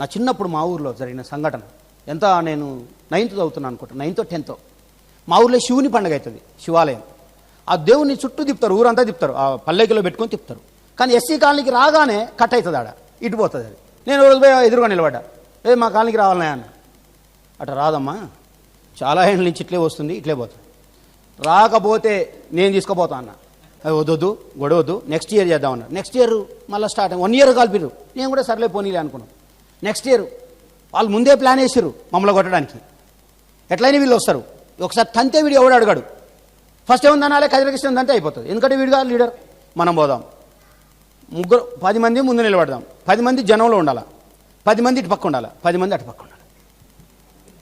నా చిన్నప్పుడు మా ఊర్లో జరిగిన సంఘటన. ఎంత నేను నైన్త్ చదువుతున్నాను అనుకుంటా. నైన్త్ టెన్త్ మా ఊర్లో శివుని పండుగ అవుతుంది శివాలయం. ఆ దేవుని చుట్టూ తిప్పుతారు ఊరంతా తిప్పుతారు. ఆ పల్లెకిలో పెట్టుకొని తిప్పుతారు. కానీ ఎస్సీ కాలనీకి రాగానే కట్ అవుతుంది ఆడ ఇటు పోతుంది అది. నేను రోజు పోయి ఎదురుగా నిలబడ్డా. ఏ మా కాలనీకి రావాలనే అన్న. అట రాదమ్మా చాలా ఏళ్ళ నుంచి ఇట్లే వస్తుంది ఇట్లే పోతుంది. రాకపోతే నేను తీసుకుపోతా అన్న. వద్దొద్దు గొడవద్దు నెక్స్ట్ ఇయర్ చేద్దామన్నారు నెక్స్ట్ ఇయర్ మళ్ళీ స్టార్ట్ వన్ ఇయర్ కలిపిరు నేను కూడా సర్లే పోనీలే అనుకున్నాను నెక్స్ట్ ఇయర్ వాళ్ళు ముందే ప్లాన్ వేసారు మమ్మల్ని కొట్టడానికి. ఎట్లయినా వీళ్ళు వస్తారు. ఒకసారి తంతే వీడు ఎవడు అడగాడు. ఫస్ట్ ఏముందనాలే కదిలకృష్ణ ఉందంటే అయిపోతుంది. ఎందుకంటే వీడుగా లీడర్ మనం పోదాం. ముగ్గురు పది మంది ముందు నిలబడదాం. పది మంది జనంలో ఉండాలా. పది మంది ఇటు పక్క ఉండాలి. పది మంది అటు పక్క ఉండాలి.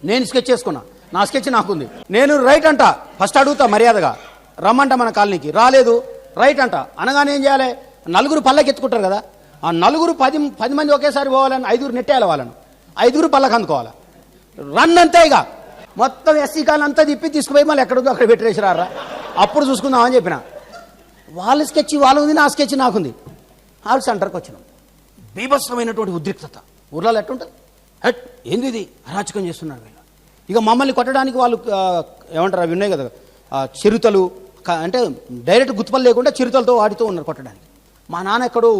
నేను స్కెచ్ చేసుకున్నా. నా స్కెచ్ నాకుంది. నేను రైట్ అంట. ఫస్ట్ అడుగుతా మర్యాదగా. రమ్మంట మన కాలనీకి. రాలేదు. రైట్ అంట. అనగానే ఏం చేయాలి? నలుగురు పల్లకి ఎత్తుకుంటారు కదా. ఆ నలుగురు పది పది మంది ఒకేసారి పోవాలని ఐదుగురు నెట్టేయాలి వాళ్ళను. ఐదుగురు పళ్ళకి అందుకోవాలి. రన్ అంతే ఇక. మొత్తం ఎస్సీ కాలం అంతా తిప్పి తీసుకుపోయి మళ్ళీ ఎక్కడుందో అక్కడ పెట్టేసిరారా అప్పుడు చూసుకుందామని చెప్పిన. వాళ్ళ స్కెచ్ వాళ్ళ ఉంది నా స్కెచ్ నాకుంది. హాల్ సెంటర్కి వచ్చినాం. బీభత్సమైనటువంటి ఉద్రిక్తత. ఊర్లలో ఎట్టుంటుంది హట్ ఏంది ఇది? అరాచకం చేస్తున్నారు వీళ్ళు. ఇక మమ్మల్ని కొట్టడానికి వాళ్ళు ఏమంటారు అవి ఉన్నాయి కదా చిరుతలు అంటే డైరెక్ట్ గుర్తుపలు లేకుండా చిరుతలతో వాటితో ఉన్నారు కొట్టడానికి. మా నాన్న ఎక్కడో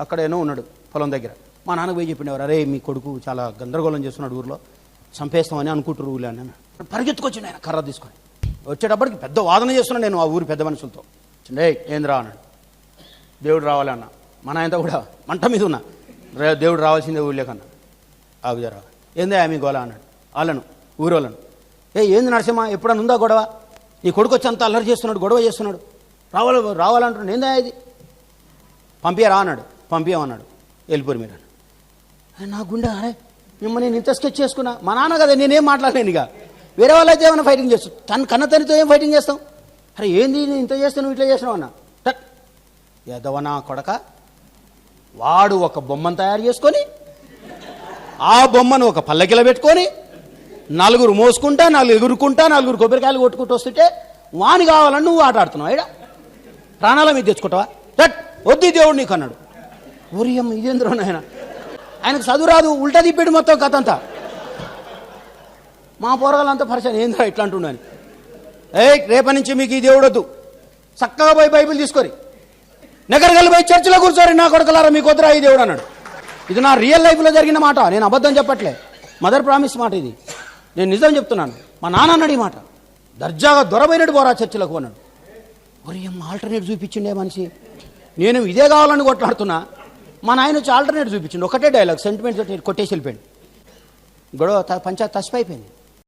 అక్కడేనో ఉన్నాడు పొలం దగ్గర. మా నాన్న పోయి చెప్పినవారు అరే మీ కొడుకు చాలా గందరగోళం చేస్తున్నాడు ఊర్లో చంపేస్తామని అనుకుంటారు ఊళ్ళో అని అన్నాడు. పరిగెత్తుకొచ్చిండు ఆయన కర్ర తీసుకొని. వచ్చేటప్పటికి పెద్ద వాదన చేస్తున్నాడు నేను ఆ ఊరి పెద్ద మనుషులతో. డే ఏంద్రా అన్నాడు. దేవుడు రావాలన్న మన ఆయనతో కూడా మంట మీద ఉన్నా. రే దేవుడు రావాల్సిందే ఊళ్ళో కన్నా ఆగుజరా ఏందే మీ గోళ అన్నాడు. వాళ్ళను ఊరోళ్ళను. ఏ ఏంది నరసింహ ఎప్పుడన్నా ఉందా గొడవ? నీ కొడుకు వచ్చి అంత అల్లరి చేస్తున్నాడు గొడవ చేస్తున్నాడు. రావాలి రావాలంటున్నాడు. ఏందా ఇది? పంపియరా అన్నాడు. పంపించమన్నాడు వెళ్ళిపోరు మీరు నా గుండె అరే మిమ్మల్ని నేను ఇంత స్కెచ్ చేసుకున్నా. మా నాన్న కదా నేనేం మాట్లాడలేను ఇక. వేరే వాళ్ళైతే ఏమైనా ఫైటింగ్ చేస్తాం? తన కన్న తనితో ఏం ఫైటింగ్ చేస్తాం? అరే ఏంది నేను ఇంత చేస్తాను నువ్వు ఇట్లా చేసినావు అన్న. టక్. ఎదవనా కొడక వాడు ఒక బొమ్మను తయారు చేసుకొని ఆ బొమ్మను ఒక పల్లకిలో పెట్టుకొని నలుగురు మోసుకుంటా నలుగురు ఎగురుకుంటా నలుగురు కొబ్బరికాయలు కొట్టుకుంటూ వస్తుంటే వాని కావాలని నువ్వు ఆట ఆడుతున్నావు. అయిడా ప్రాణాల మీద తెచ్చుకుంటావా? టట్ వద్దు దేవుడు నీకు అన్నాడు. ఊరియం అమ్మ ఇదేంద్రో నాయన? ఆయనకు చదువు రాదు ఉల్టా తిప్పాడు మొత్తం కథ అంతా. మా పోరగాళ్ళంతా పరిచయం ఏంద్రా ఇట్లా అంటున్నాను ఏ రేపటి నుంచి మీకు ఈ దేవుడొద్దు చక్కగా పోయి బైబిల్ తీసుకొని. నగరగల్లి పోయి చర్చిలో కూర్చోరి నా కొడుకులారా మీకు వద్దురా ఈ దేవుడు అన్నాడు. ఇది నా రియల్ లైఫ్లో జరిగిన మాట నేను అబద్ధం చెప్పట్లే. మదర్ ప్రామిస్ మాట ఇది. నేను నిజం చెప్తున్నాను. మా నాన్న అన్నాడు ఈ మాట. దర్జాగా దొరబైనట్టు పోరా చర్చిలకు అన్నాడు. ఒరే ఆల్టర్నేట్ చూపించిండే మనిషి. నేను ఇదే కావాలని కొట్లాడుతున్నా. మా నాయన వచ్చి ఆల్టర్నేట్ చూపించండి. ఒకటే డైలాగ్ సెంటిమెంట్స్ కొట్టేసి వెళ్ళిపోయాడు. గొడవ త- తసిపోయిపోయింది